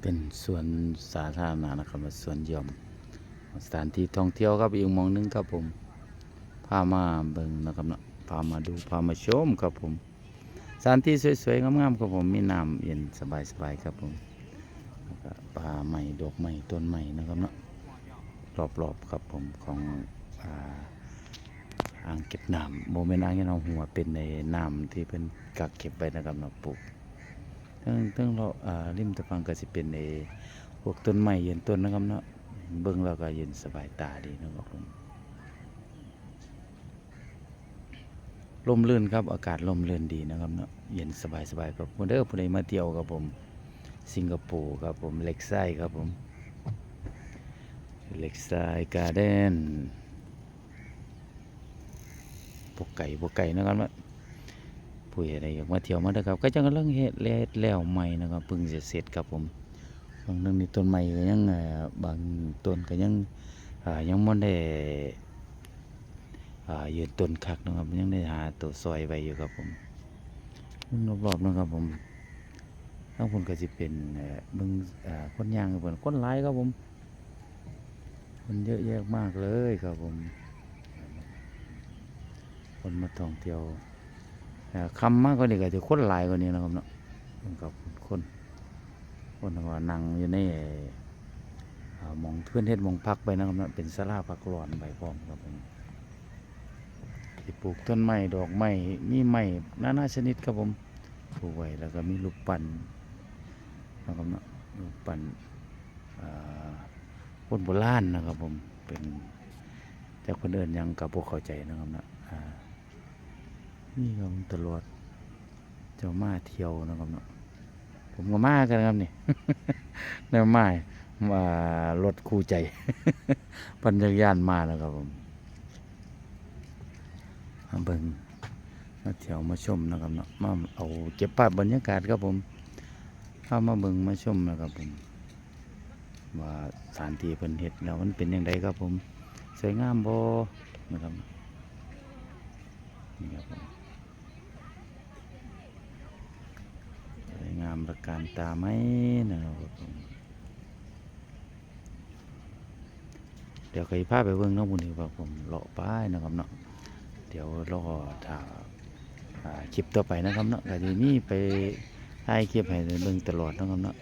เป็นสวนสาธารณะนะครับสวนหย่อมสถานที่ท่องเที่ยวครับอีกมองหนึงครับผมพามาเบิ่งนะครับเนาะพามาดูพามาชมครับผมสถานที่สวยๆงามๆครับผมมีน้ำเย็นสบายๆครับผมแล้วก็ป่าใหม่ดอกใหม่ต้นใหม่นะครับเนาะรอบๆครับผมของอ่าอ่างเก็บน้ำโมเมนต์อ่างเก็บน้ำหัวเป็นในน้ำที่เป็นกักเก็บไว้นะครับเนาะปลูก ทั้งทั้งเราอ่าริมตะฟังก็สิเป็นในพวกต้นไม้ยืนต้นนะครับเนาะเบิ่งแล้วก็เย็นสบายตาดีนะครับผมลมลื่นครับอากาศลมลื่นดีนะครับเนาะเย็นสบายสบายครับคนเด้อผู้ใดมาเที่ยวครับผม สิงคโปร์ครับผมเล็กไซครับผมเล็กไซการ์เด้นพวกไก่พวกไก่นะครับเนาะ ผู้ใหญ่ได้อยากมาเที่ยวมาเด้อครับ ก็จังกำลังเฮ็ดแล้วใหม่นะครับเพิ่งจเสร็จครับผมบางเรื่องนี้ต้นใหม่ก็ยังบางต้นก็ยังยังบ่ได้อ่ยืนต้นคักนะครับยังได้หาตัวซอยไว้อยู่ครับผมรอบๆนะครับผมทั้งคนก็สิเป็นเบิ่งอ่าคนย่างเพิ่นคนหลายครับผมคนเยอะแยะมากเลยครับผม คนมาท่องเที่ยว คำมากกว่านี้ก็จะคนหลายกว่านี้นะครับเนาะคนกับคนคนว่านั่งอยู่ในมองเพื่อนเฮ็ดมองพักไปนะครับเนาะเป็นศาลาพักร้อนใบพร้อมครับผมที่ปลูกต้นไม้ดอกไม้มีไม้นานาชนิดครับผมปลูกไว้แล้วก็มีรูปปั้นนะครับเนาะรูปปั้นคนโบราณนะครับผมเป็นแต่คนเดินยังกับพวกเข้าใจนะครับเนาะ นี่ครับตลอดเจ้ามาเที่ยวนะครับเนาะผมก็มากันครับนี่แนวมามารถคู่ใจ ปัญญายานมาแล้วครับผมมาเบิ่งมาเที่ยวมาชมนะครับเนาะมาเอาเก็บภาพบรรยากาศครับผมเข้ามาเบิ่งมาชมนะครับผม ว่าสถานที่เพิ่นเฮ็ดแล้วมันเป็นยังไงครับผม สวยงามบ่นะครับนี่ครับผม สวยงาม ประการตาไหมนะครับผมเดี๋ยวเคยพาไปเบิ่งน้องบุญนี่ครับผมเลาะป้ายนะครับเนาะเดี๋ยวรอถ่าคลิปต่อไปนะครับเนาะก็จะมีไปให้คลิปให้ได้เบิ่งตลอดนะครับเนาะ